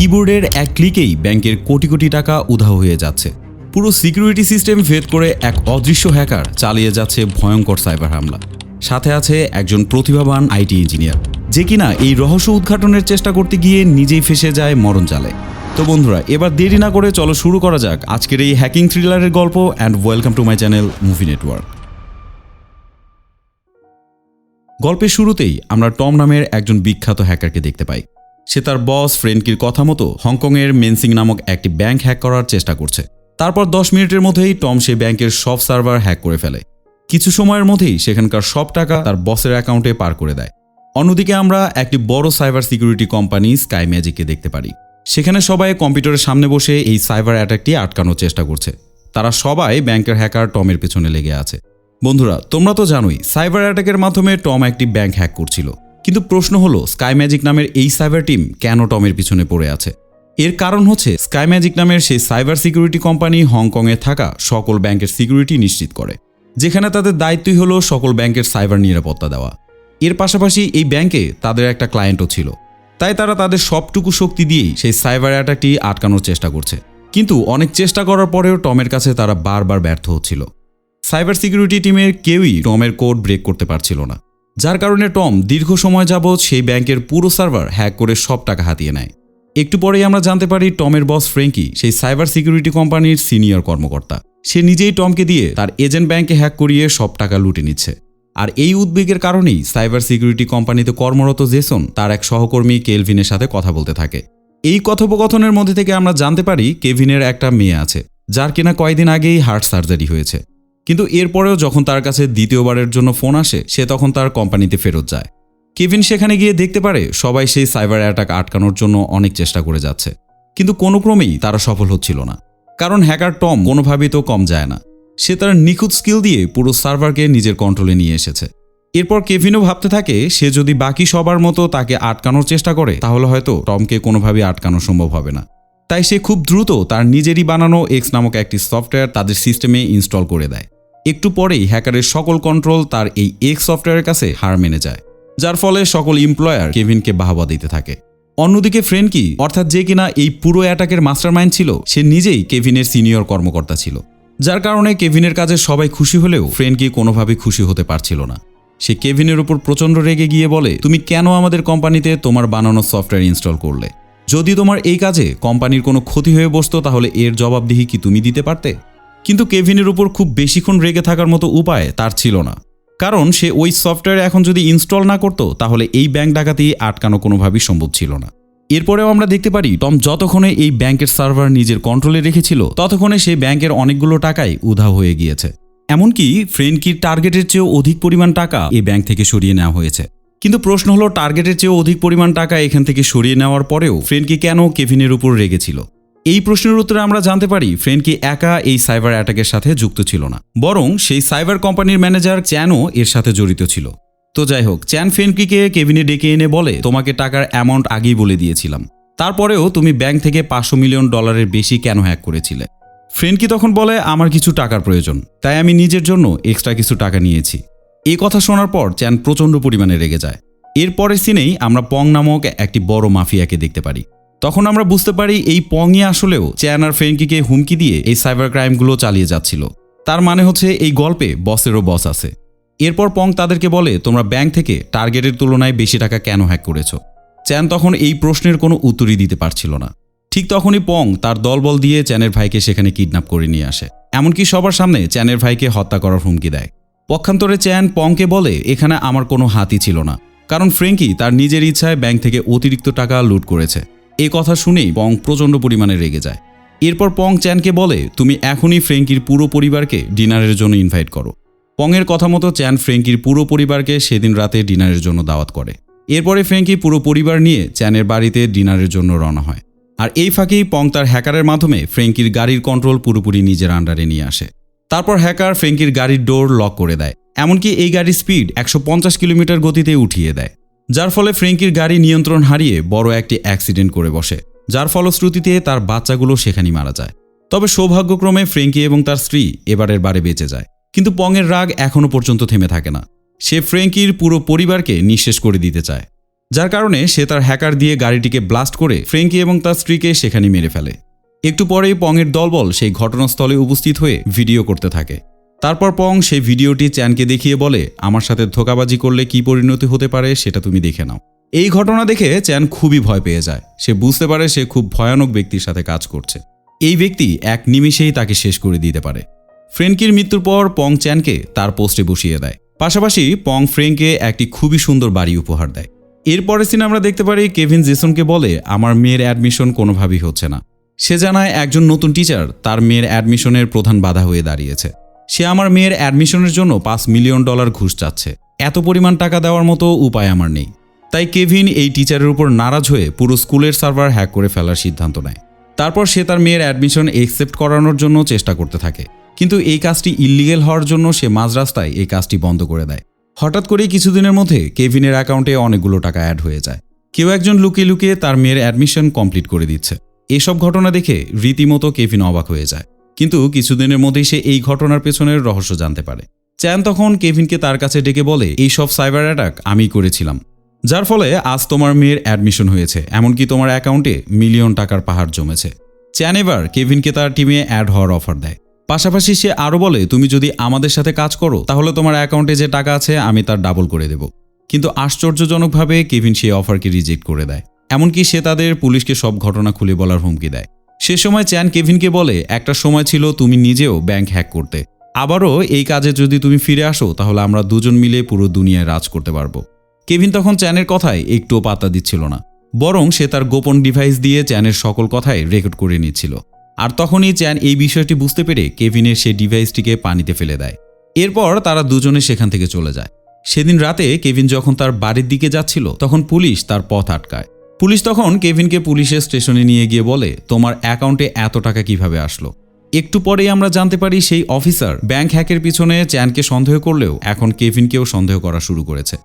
কিবোর্ডের এক ক্লিকেই ব্যাংকের কোটি কোটি টাকা উধাও হয়ে যাচ্ছে। পুরো সিকিউরিটি সিস্টেম ভেদ করে এক অদৃশ্য হ্যাকার চালিয়ে যাচ্ছে ভয়ঙ্কর সাইবার হামলা। সাথে আছে একজন প্রতিভাবান আইটি ইঞ্জিনিয়ার যে কিনা এই রহস্য উদ্ঘাটনের চেষ্টা করতে গিয়ে নিজেই ফেসে যায় মরণ জালে। তো বন্ধুরা, এবার দেরি না করে চলো শুরু করা যাক আজকের এই হ্যাকিং থ্রিলারের গল্প and welcome to my channel movie network গল্পের শুরুতেই আমরা টম নামের একজন বিখ্যাত হ্যাকারকে দেখতে পাই। সে তার বস ফ্রেন্ডকির কথা মতো হংকংয়ের মেনসিং নামক একটি ব্যাংক হ্যাক করার চেষ্টা করছে। তারপর দশ মিনিটের মধ্যেই টম সে ব্যাংকের সব সার্ভার হ্যাক করে ফেলে। কিছু সময়ের মধ্যেই সেখানকার সব টাকা তার বসের অ্যাকাউন্টে পার করে দেয়। অন্যদিকে আমরা একটি বড় সাইবার সিকিউরিটি কোম্পানি স্কাই ম্যাজিককে দেখতে পারি। সেখানে সবাই কম্পিউটারের সামনে বসে এই সাইবার অ্যাটাকটি আটকানোর চেষ্টা করছে। তারা সবাই ব্যাংকের হ্যাকার টমের পেছনে লেগে আছে। বন্ধুরা, তোমরা তো জানোই, সাইবার অ্যাটাকের মাধ্যমে টম একটি ব্যাংক হ্যাক করছিল। কিন্তু প্রশ্ন হলো স্কাই ম্যাজিক নামের এই সাইবার টিম কেন টমের পিছনে পড়ে আছে? এর কারণ হচ্ছে স্কাই ম্যাজিক নামের সেই সাইবার সিকিউরিটি কোম্পানি হংকংয়ে থাকা সকল ব্যাংকের সিকিউরিটি নিশ্চিত করে, যেখানে তাদের দায়িত্বই হলো সকল ব্যাংকের সাইবার নিরাপত্তা দেওয়া। এর পাশাপাশি এই ব্যাংকে তাদের একটা ক্লায়েন্টও ছিল। তাই তারা তাদের সবটুকু শক্তি দিয়েই সেই সাইবার অ্যাটাকটি আটকানোর চেষ্টা করছে। কিন্তু অনেক চেষ্টা করার পরেও টমের কাছে তারা বারবার ব্যর্থ হচ্ছিল। সাইবার সিকিউরিটি টিমের কেউই টমের কোড ব্রেক করতে পারছিল না। যার কারণে টম দীর্ঘ সময় যাবৎ সেই ব্যাংকের পুরো সার্ভার হ্যাক করে সব টাকা হাতিয়ে নেয়। একটু পরেই আমরা জানতে পারি টমের বস ফ্রেঙ্কি সেই সাইবার সিকিউরিটি কোম্পানির সিনিয়র কর্মকর্তা। সে নিজেই টমকে দিয়ে তার এজেন্ট ব্যাংকে হ্যাক করিয়ে সব টাকা লুটে নিচ্ছে। আর এই উদ্বেগের কারণেই সাইবার সিকিউরিটি কোম্পানিতে কর্মরত জেসন তার এক সহকর্মী কেলভিনের সাথে কথা বলতে থাকে। এই কথোপকথনের মধ্যে থেকে আমরা জানতে পারি কেভিনের একটা মেয়ে আছে, যার কিনা কয়েকদিন আগেই হার্ট সার্জারি হয়েছে। কিন্তু এরপরেও যখন তার কাছে দ্বিতীয়বারের জন্য ফোন আসে, সে তখন তার কোম্পানিতে ফেরত যায়। কেভিন সেখানে গিয়ে দেখতে পারে, সবাই সেই সাইবার অ্যাটাক আটকানোর জন্য অনেক চেষ্টা করে যাচ্ছে। কিন্তু কোনো ক্রমেই তারা সফল হচ্ছিল না। কারণ হ্যাকার টম কোনোভাবেই তো কম যায় না। সে তার নিখুঁত স্কিল দিয়ে পুরো সার্ভারকে নিজের কন্ট্রোলে নিয়ে এসেছে। এরপর কেভিনও ভাবতে থাকে, সে যদি বাকি সবার মতো তাকে আটকানোর চেষ্টা করে, তাহলে হয়তো টমকে কোনোভাবেই আটকানো সম্ভব হবে না। তাই সে খুব দ্রুত তার নিজেরই বানানো এক্স নামক একটি সফটওয়্যার তাদের সিস্টেমে ইনস্টল করে দেয়। একটু পরেই হ্যাকারের সকল কন্ট্রোল তার এই এক্স সফটওয়্যারের কাছে হার মেনে যায়, যার ফলে সকল এমপ্লয়ার কেভিনকে বাহবা দিতে থাকে। অন্যদিকে ফ্রেন্ডকি অর্থাৎ যে কিনা এই পুরো অ্যাটাকের মাস্টারমাইন্ড ছিল, সে নিজেই কেভিনের সিনিয়র কর্মকর্তা ছিল। যার কারণে কেভিনের কাজে সবাই খুশি হলেও ফ্রেন্ডকি কোনোভাবেই খুশি হতে পারছিল না। সে কেভিনের উপর প্রচণ্ড রেগে গিয়ে বলে, তুমি কেন আমাদের কোম্পানিতে তোমার বানানো সফটওয়্যার ইনস্টল করলে? যদি তোমার এই কাজে কোম্পানির কোনো ক্ষতি হয়ে বসতো, তাহলে এর জবাবদিহি কি তুমি দিতে পারতে? কিন্তু কেভিনের উপর খুব বেশিক্ষণ রেগে থাকার মতো উপায় তার ছিল না। কারণ সে ওই সফটওয়্যার এখন যদি ইনস্টল না করতো, তাহলে এই ব্যাংক ডাকাতি আটকানো কোনোভাবেই সম্ভব ছিল না। এরপরেও আমরা দেখতে পারি, টম যতক্ষণে এই ব্যাংকের সার্ভার নিজের কন্ট্রোলে রেখেছিল, ততক্ষণে সেই ব্যাংকের অনেকগুলো টাকাই উধাও হয়ে গিয়েছে। এমনকি ফ্রেন্ডকির টার্গেটের চেয়েও অধিক পরিমাণ টাকা এই ব্যাংক থেকে সরিয়ে নেওয়া হয়েছে। কিন্তু প্রশ্ন হলো, টার্গেটের চেয়েও অধিক পরিমাণ টাকা এখান থেকে সরিয়ে নেওয়ার পরেও ফ্রেন্ডকি কেন কেভিনের উপর রেগেছিল? এই প্রশ্নের উত্তরে আমরা জানতে পারি ফ্রেন্ডকি একা এই সাইবার অ্যাটাকের সাথে যুক্ত ছিল না। বরং সেই সাইবার কোম্পানির ম্যানেজার চ্যানও এর সাথে জড়িত ছিল। তো যাই হোক, চ্যান ফ্রেন্ডকিকে কেভিনে ডেকে এনে বলে, তোমাকে টাকার অ্যামাউন্ট আগেই বলে দিয়েছিলাম। তারপরেও তুমি ব্যাংক থেকে পাঁচশো মিলিয়ন ডলারের বেশি কেন হ্যাক করেছিলে? ফ্রেন্ডকি তখন বলে, আমার কিছু টাকার প্রয়োজন। তাই আমি নিজের জন্য এক্সট্রা কিছু টাকা নিয়েছি। এই কথা শোনার পর চ্যান প্রচণ্ড পরিমাণে রেগে যায়। এরপরের সিনেই আমরা পং নামক একটি বড় মাফিয়াকে দেখতে পারি। তখন আমরা বুঝতে পারি এই পংই আসলেও চ্যান আর ফ্রেঙ্কিকে হুমকি দিয়ে এই সাইবার ক্রাইমগুলো চালিয়ে যাচ্ছিল। তার মানে হচ্ছে এই গল্পে বসেরও বস আছে। এরপর পং তাদেরকে বলে, তোমরা ব্যাংক থেকে টার্গেটের তুলনায় বেশি টাকা কেন হ্যাক করেছ? চ্যান তখন এই প্রশ্নের কোনো উত্তরই দিতে পারছিল না। ঠিক তখনই পং তার দলবল দিয়ে চ্যানের ভাইকে সেখানে কিডন্যাপ করে নিয়ে আসে। এমনকি সবার সামনে চ্যানের ভাইকে হত্যা করার হুমকি দেয়। পক্ষান্তরে চ্যান পংকে বলে, এখানে আমার কোনো হাতই ছিল না। কারণ ফ্রেঙ্কি তার নিজের ইচ্ছায় ব্যাংক থেকে অতিরিক্ত টাকা লুট করেছে। এই কথা শুনেই পং প্রচণ্ড পরিমাণে রেগে যায়। এরপর পং চ্যানকে বলে, তুমি এখনই ফ্রেঙ্কির পুরো পরিবারকে ডিনারের জন্য ইনভাইট করো। পংয়ের কথা মতো চ্যান ফ্রেঙ্কির পুরো পরিবারকে সেদিন রাতে ডিনারের জন্য দাওয়াত করে। এরপরে ফ্রেঙ্কি পুরো পরিবার নিয়ে চ্যানের বাড়িতে ডিনারের জন্য রওনা হয়। আর এই ফাঁকেই পং তার হ্যাকারের মাধ্যমে ফ্রেঙ্কির গাড়ির কন্ট্রোল পুরোপুরি নিজের আন্ডারে নিয়ে আসে। তারপর হ্যাকার ফ্রেঙ্কির গাড়ির ডোর লক করে দেয়, এমনকি এই গাড়ির স্পিড একশো পঞ্চাশ কিলোমিটার গতিতে উঠিয়ে দেয়। যার ফলে ফ্রেঙ্কির গাড়ি নিয়ন্ত্রণ হারিয়ে বড় একটি অ্যাক্সিডেন্ট করে বসে, যার ফলশ্রুতিতে তার বাচ্চাগুলো সেখানেই মারা যায়। তবে সৌভাগ্যক্রমে ফ্রেঙ্কি এবং তার স্ত্রী এবারের বারে বেঁচে যায়, কিন্তু পংয়ের রাগ এখনও পর্যন্ত থেমে থাকে না। সে ফ্রেঙ্কির পুরো পরিবারকে নিঃশেষ করে দিতে চায়, যার কারণে সে তার হ্যাকার দিয়ে গাড়িটিকে ব্লাস্ট করে ফ্রেঙ্কি এবং তার স্ত্রীকে সেখানে মেরে ফেলে। একটু পরেই পংয়ের দলবল সেই ঘটনাস্থলে উপস্থিত হয়ে ভিডিও করতে থাকে। তারপর পং সেই ভিডিওটি চ্যানকে দেখিয়ে বলে, আমার সাথে ধোকাবাজি করলে কি পরিণতি হতে পারে সেটা তুমি দেখে নাও। এই ঘটনা দেখে চ্যান খুবই ভয় পেয়ে যায়। সে বুঝতে পারে সে খুব ভয়ানক ব্যক্তির সাথে কাজ করছে। এই ব্যক্তি এক নিমিষেই তাকে শেষ করে দিতে পারে। ফ্রেঙ্কির মৃত্যুর পর পং চ্যানকে তার পোস্টে বসিয়ে দেয়। পাশাপাশি পং ফ্রেঙ্ককে একটি খুবই সুন্দর বাড়ি উপহার দেয়। এরপরের সিনে আমরা দেখতে পারি কেভিন জেসনকে বলে, আমার মেয়ের অ্যাডমিশন কোনোভাবেই হচ্ছে না। সে জানায় একজন নতুন টিচার তার মেয়ের অ্যাডমিশনের প্রধান বাধা হয়ে দাঁড়িয়েছে। সে আমার মেয়ের অ্যাডমিশনের জন্য পাঁচ মিলিয়ন ডলার ঘুষ চাচ্ছে। এত পরিমাণ টাকা দেওয়ার মতো উপায় আমার নেই। তাই কেভিন এই টিচারের উপর নারাজ হয়ে পুরো স্কুলের সার্ভার হ্যাক করে ফেলার সিদ্ধান্ত নেয়। তারপর সে তার মেয়ের অ্যাডমিশন একসেপ্ট করানোর জন্য চেষ্টা করতে থাকে। কিন্তু এই কাজটি ইল্লিগেল হওয়ার জন্য সে মাঝ রাস্তায় এই কাজটি বন্ধ করে দেয়। হঠাৎ করেই কিছুদিনের মধ্যে কেভিনের অ্যাকাউন্টে অনেকগুলো টাকা অ্যাড হয়ে যায়। কেউ একজন লুকিয়ে লুকিয়ে তার মেয়ের অ্যাডমিশন কমপ্লিট করে দিচ্ছে। এসব ঘটনা দেখে রীতিমতো কেভিন অবাক হয়ে যায়। কিন্তু কিছুদিনের মধ্যেই সে এই ঘটনার পেছনের রহস্য জানতে পারে। চ্যান তখন কেভিনকে তার কাছে ডেকে বলে, এই সব সাইবার অ্যাটাক আমি করেছিলাম। যার ফলে আজ তোমার মেয়ের অ্যাডমিশন হয়েছে, এমনকি তোমার অ্যাকাউন্টে মিলিয়ন টাকার পাহাড় জমেছে চ্যান এবার কেভিনকে তার টিমে অ্যাড হওয়ার অফার দেয়। পাশাপাশি সে আরও বলে, তুমি যদি আমাদের সাথে কাজ করো, তাহলে তোমার অ্যাকাউন্টে যে টাকা আছে আমি তার ডাবল করে দেব কিন্তু আশ্চর্যজনকভাবে কেভিন সেই অফারকে রিজেক্ট করে দেয়। এমনকি সে তাদের পুলিশকে সব ঘটনা খুলে বলার হুমকি দেয়। সে সময় চ্যান কেভিনকে বলে, একটা সময় ছিল তুমি নিজেও ব্যাংক হ্যাক করতে। আবারও এই কাজে যদি তুমি ফিরে আসো, তাহলে আমরা দুজন মিলে পুরো দুনিয়ায় রাজ করতে পারব। কেভিন তখন চ্যানের কথায় একটুও পাত্তা দিচ্ছিল না। বরং সে তার গোপন ডিভাইস দিয়ে চ্যানের সকল কথাই রেকর্ড করে নিচ্ছিল। আর তখনই চ্যান এই বিষয়টি বুঝতে পেরে কেভিনের সেই ডিভাইসটিকে পানিতে ফেলে দেয়। এরপর তারা দুজনে সেখান থেকে চলে যায়। সেদিন রাতে কেভিন যখন তার বাড়ির দিকে যাচ্ছিল, তখন পুলিশ তার পথ আটকায়। পুলিশ তখন কেভিনকে পুলিশের স্টেশনে নিয়ে গিয়ে বলে, তোমার অ্যাকাউন্টে এত টাকা কীভাবে আসলো? একটু পরেই আমরা জানতে পারি সেই অফিসার ব্যাংক হ্যাকের পিছনে চ্যানকে সন্দেহ করলেও এখন কেভিনকেও সন্দেহ করা শুরু করেছে।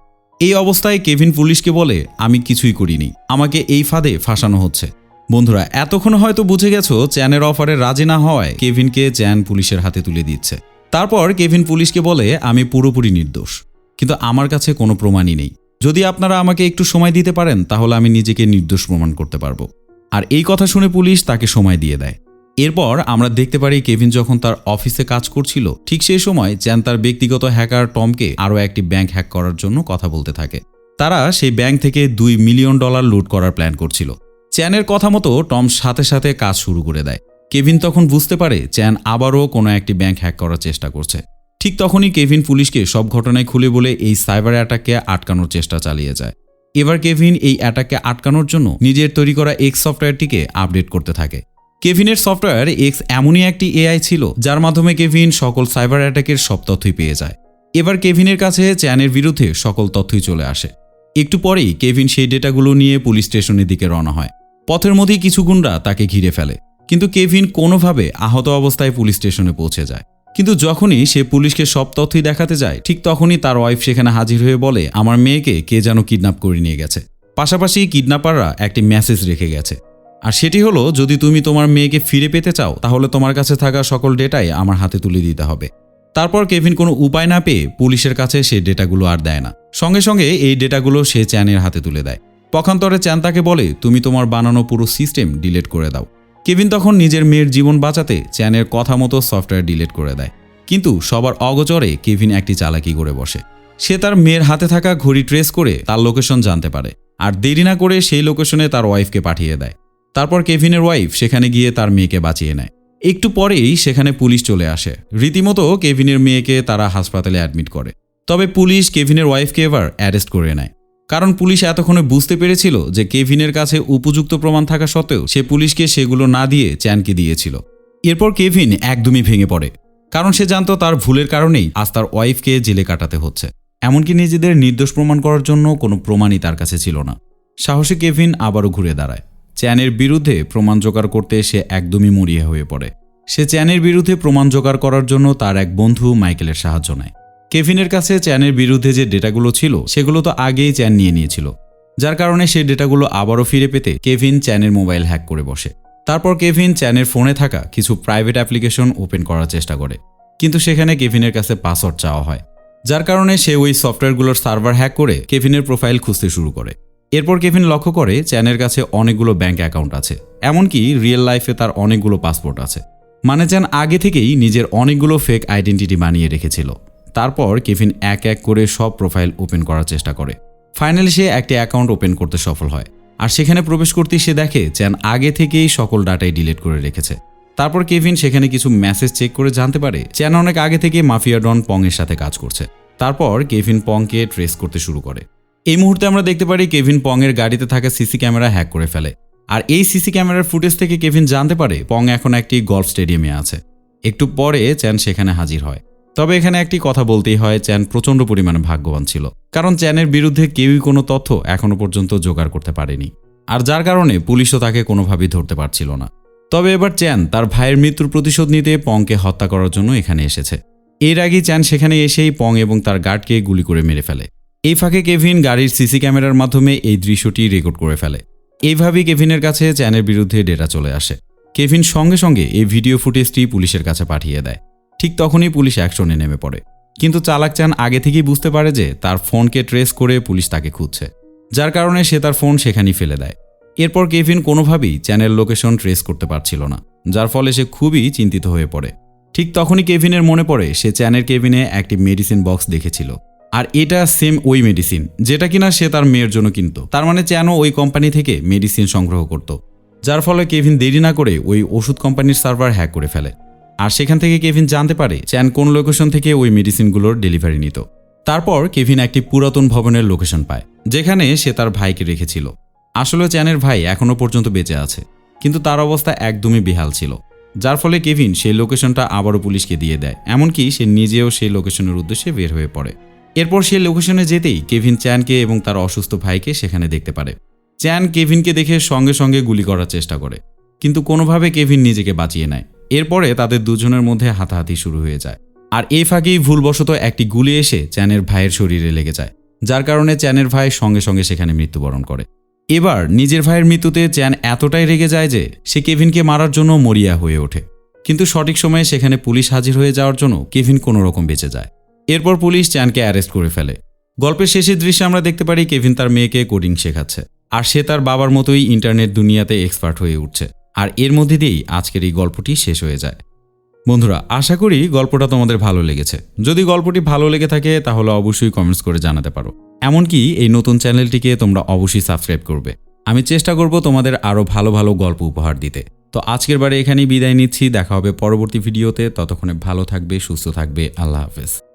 এই অবস্থায় কেভিন পুলিশকে বলে, আমি কিছুই করিনি, আমাকে এই ফাঁদে ফাঁসানো হচ্ছে। বন্ধুরা, এতক্ষণ হয়তো বুঝে গেছো চ্যানের অফারে রাজি না হওয়ায় কেভিনকে চ্যান পুলিশের হাতে তুলে দিচ্ছে। তারপর কেভিন পুলিশকে বলে, আমি পুরোপুরি নির্দোষ, কিন্তু আমার কাছে কোনো প্রমাণই নেই। যদি আপনারা আমাকে একটু সময় দিতে পারেন, তাহলে আমি নিজেকে নির্দোষ প্রমাণ করতে পারব। আর এই কথা শুনে পুলিশ তাকে সময় দিয়ে দেয়। এরপর আমরা দেখতে পারি কেভিন যখন তার অফিসে কাজ করছিল, ঠিক সেই সময় চ্যান তার ব্যক্তিগত হ্যাকার টমকে আরও একটি ব্যাংক হ্যাক করার জন্য কথা বলতে থাকে। তারা সেই ব্যাংক থেকে দুই মিলিয়ন ডলার লুট করার প্ল্যান করছিল। চ্যানের কথা মতো টম সাথে সাথে কাজ শুরু করে দেয়। কেভিন তখন বুঝতে পারে চ্যান আবারও কোনো একটি ব্যাংক হ্যাক করার চেষ্টা করছে। ঠিক তখনই কেভিন পুলিশকে সব ঘটনায় খুলে বলে এই সাইবার অ্যাটাককে আটকানোর চেষ্টা চালিয়ে যায়। এবার কেভিন এই অ্যাটাককে আটকানোর জন্য নিজের তৈরি করা এক্স সফটওয়্যারটিকে আপডেট করতে থাকে। কেভিনের সফটওয়্যার এক্স এমনই একটি এআই ছিল, যার মাধ্যমে কেভিন সকল সাইবার অ্যাটাকের সব তথ্যই পেয়ে যায়। এবার কেভিনের কাছে চ্যানের বিরুদ্ধে সকল তথ্যই চলে আসে। একটু পরেই কেভিন সেই ডেটাগুলো নিয়ে পুলিশ স্টেশনের দিকে রওনা হয়। পথের মধ্যেই কিছু গুন্ডা তাকে ঘিরে ফেলে, কিন্তু কেভিন কোনোভাবে আহত অবস্থায় পুলিশ স্টেশনে পৌঁছে যায়। কিন্তু যখনই সে পুলিশকে সব তথ্যই দেখাতে যায়, ঠিক তখনই তার ওয়াইফ সেখানে হাজির হয়ে বলে, আমার মেয়েকে কে যেন কিডন্যাপ করে নিয়ে গেছে। পাশাপাশি কিডন্যাপাররা একটি মেসেজ রেখে গেছে। আর সেটি হলো, যদি তুমি তোমার মেয়েকে ফিরে পেতে চাও, তাহলে তোমার কাছে থাকা সকল ডেটাই আমার হাতে তুলে দিতে হবে। তারপর কেভিন কোনো উপায় না পেয়ে পুলিশের কাছে সে ডেটাগুলো আর দেয় না। সঙ্গে সঙ্গে এই ডেটাগুলো সে চ্যানের হাতে তুলে দেয়। পক্ষান্তরে চ্যান তাকে বলে, তুমি তোমার বানানো পুরো সিস্টেম ডিলিট করে দাও। কেভিন তখন নিজের মেয়ের জীবন বাঁচাতে চ্যানের কথা মতো সফটওয়্যার ডিলিট করে দেয়। কিন্তু সবার অগচরে কেভিন একটি চালাকি করে বসে। সে তার মেয়ের হাতে থাকা ঘড়ি ট্রেস করে তার লোকেশন জানতে পারে। আর দেরি না করে সেই লোকেশনে তার ওয়াইফকে পাঠিয়ে দেয়। তারপর কেভিনের ওয়াইফ সেখানে গিয়ে তার মেয়েকে বাঁচিয়ে নেয়। একটু পরেই সেখানে পুলিশ চলে আসে। রীতিমতো কেভিনের মেয়েকে তারা হাসপাতালে অ্যাডমিট করে। তবে পুলিশ কেভিনের ওয়াইফকে এবার অ্যারেস্ট করে নেয়। কারণ পুলিশ এতক্ষণে বুঝতে পেরেছিল যে কেভিনের কাছে উপযুক্ত প্রমাণ থাকা সত্ত্বেও সে পুলিশকে সেগুলো না দিয়ে চ্যানকে দিয়েছিল। এরপর কেভিন একদমই ভেঙে পড়ে, কারণ সে জানতো তার ভুলের কারণেই আজ তার ওয়াইফকে জেলে কাটাতে হচ্ছে। এমনকি নিজেদের নির্দোষ প্রমাণ করার জন্য কোনো প্রমাণই তার কাছে ছিল না। সাহসী কেভিন আবারও ঘুরে দাঁড়ায়। চ্যানের বিরুদ্ধে প্রমাণ জোগাড় করতে সে একদমই মরিয়া হয়ে পড়ে। সে চ্যানের বিরুদ্ধে প্রমাণ জোগাড় করার জন্য তার এক বন্ধু মাইকেলের সাহায্য নেয়। কেভিনের কাছে চ্যানের বিরুদ্ধে যে ডেটাগুলো ছিল, সেগুলো তো আগেই চ্যান নিয়ে নিয়েছিল। যার কারণে সেই ডেটাগুলো আবারও ফিরে পেতে কেভিন চ্যানের মোবাইল হ্যাক করে বসে। তারপর কেভিন চ্যানের ফোনে থাকা কিছু প্রাইভেট অ্যাপ্লিকেশন ওপেন করার চেষ্টা করে। কিন্তু সেখানে কেভিনের কাছে পাসওয়ার্ড চাওয়া হয়, যার কারণে সে ওই সফটওয়্যারগুলোর সার্ভার হ্যাক করে কেভিনের প্রোফাইল খুঁজতে শুরু করে। এরপর কেভিন লক্ষ্য করে চ্যানের কাছে অনেকগুলো ব্যাঙ্ক অ্যাকাউন্ট আছে, এমনকি রিয়েল লাইফে তার অনেকগুলো পাসপোর্ট আছে। মানে চ্যান আগে থেকেই নিজের অনেকগুলো ফেক আইডেন্টিটি বানিয়ে রেখেছিল। তারপর কেভিন এক এক করে সব প্রোফাইল ওপেন করার চেষ্টা করে। ফাইনালি সে একটি অ্যাকাউন্ট ওপেন করতে সফল হয়। আর সেখানে প্রবেশ করতেই সে দেখে চ্যান আগে থেকেই সকল ডাটাই ডিলিট করে রেখেছে। তারপর কেভিন সেখানে কিছু মেসেজ চেক করে জানতে পারে, চ্যান অনেক আগে থেকে মাফিয়া ডন পং এর সাথে কাজ করছে। তারপর কেভিন পংকে ট্রেস করতে শুরু করে। এই মুহূর্তে আমরা দেখতে পারি কেভিন পং এর গাড়িতে থাকা সিসি ক্যামেরা হ্যাক করে ফেলে। আর এই সিসি ক্যামেরার ফুটেজ থেকে কেভিন জানতে পারে পং এখন একটি গলফ স্টেডিয়ামে আছে। একটু পরে চ্যান সেখানে হাজির হয়। তবে এখানে একটি কথা বলতেই হয়, চ্যান প্রচণ্ড পরিমাণে ভাগ্যবান ছিল। কারণ চ্যানের বিরুদ্ধে কেউই কোনো তথ্য এখনও পর্যন্ত জোগাড় করতে পারেনি। আর যার কারণে পুলিশও তাকে কোনোভাবেই ধরতে পারছিল না। তবে এবার চ্যান তার ভাইয়ের মৃত্যুর প্রতিশোধ নিতে পংকে হত্যা করার জন্য এখানে এসেছে। এর আগেই চ্যান সেখানে এসেই পং এবং তার গার্ডকে গুলি করে মেরে ফেলে। এই ফাঁকে কেভিন গাড়ির সিসি ক্যামেরার মাধ্যমে এই দৃশ্যটি রেকর্ড করে ফেলে। এইভাবেই কেভিনের কাছে চ্যানের বিরুদ্ধে ডেটা চলে আসে। কেভিন সঙ্গে সঙ্গে এই ভিডিও ফুটেজটি পুলিশের কাছে পাঠিয়ে দেয়। ঠিক তখনই পুলিশ অ্যাকশনে নেমে পড়ে। কিন্তু চালাক চান আগে থেকেই বুঝতে পারে যে তার ফোনকে ট্রেস করে পুলিশ তাকে খুঁজছে। যার কারণে সে তার ফোন সেখানেই ফেলে দেয়। এরপর কেভিন কোনোভাবেই চ্যানেল লোকেশন ট্রেস করতে পারছিল না, যার ফলে সে খুবই চিন্তিত হয়ে পড়ে। ঠিক তখনই কেভিনের মনে পড়ে সে চ্যানের কেভিনে একটি মেডিসিন বক্স দেখেছিল। আর এটা সেম ওই মেডিসিন, যেটা কিনা সে তার মেয়ের জন্য কিনত। তার মানে চ্যানও ওই কোম্পানি থেকে মেডিসিন সংগ্রহ করত, যার ফলে কেভিন দেরি না করে ওই ওষুধ কোম্পানির সার্ভার হ্যাক করে ফেলে। আর সেখান থেকে কেভিন জানতে পারে চ্যান কোন লোকেশন থেকে ওই মেডিসিনগুলোর ডেলিভারি নিত। তারপর কেভিন একটি পুরাতন ভবনের লোকেশন পায়, যেখানে সে তার ভাইকে রেখেছিল। আসলে চ্যানের ভাই এখনও পর্যন্ত বেঁচে আছে, কিন্তু তার অবস্থা একদমই বেহাল ছিল। যার ফলে কেভিন সেই লোকেশনটা আবারও পুলিশকে দিয়ে দেয়, এমনকি সে নিজেও সেই লোকেশনের উদ্দেশ্যে বের হয়ে পড়ে। এরপর সে লোকেশনে যেতেই কেভিন চ্যানকে এবং তার অসুস্থ ভাইকে সেখানে দেখতে পারে। চ্যান কেভিনকে দেখে সঙ্গে সঙ্গে গুলি করার চেষ্টা করে, কিন্তু কোনোভাবে কেভিন নিজেকে বাঁচিয়ে নেয়। এরপরে তাদের দুজনের মধ্যে হাতাহাতি শুরু হয়ে যায়। আর এই ফাঁকেই ভুলবশত একটি গুলি এসে চ্যানের ভাইয়ের শরীরে লেগে যায়, যার কারণে চ্যানের ভাই সঙ্গে সঙ্গে সেখানে মৃত্যুবরণ করে। এবার নিজের ভাইয়ের মৃত্যুতে চ্যান এতটাই রেগে যায় যে সে কেভিনকে মারার জন্য মরিয়া হয়ে ওঠে। কিন্তু সঠিক সময়ে সেখানে পুলিশ হাজির হয়ে যাওয়ার জন্য কেভিন কোনো রকম বেঁচে যায়। এরপর পুলিশ চ্যানকে অ্যারেস্ট করে ফেলে। গল্পের শেষের দৃশ্যে আমরা দেখতে পারি কেভিন তার মেয়েকে কোডিং শেখাচ্ছে, আর সে তার বাবার মতোই ইন্টারনেট দুনিয়াতে এক্সপার্ট হয়ে উঠছে। আর এর মধ্যে দিয়েই আজকের এই গল্পটি শেষ হয়ে যায়। বন্ধুরা, আশা করি গল্পটা তোমাদের ভালো লেগেছে। যদি গল্পটি ভালো লেগে থাকে, তাহলে অবশ্যই কমেন্টস করে জানাতে পারো। এমনকি এই নতুন চ্যানেলটিকে তোমরা অবশ্যই সাবস্ক্রাইব করবে। আমি চেষ্টা করব তোমাদের আরও ভালো ভালো গল্প উপহার দিতে। তো আজকের বারে এখানেই বিদায় নিচ্ছি। দেখা হবে পরবর্তী ভিডিওতে ততক্ষণে ভালো থাকবে, সুস্থ থাকবে। আল্লাহ হাফেজ।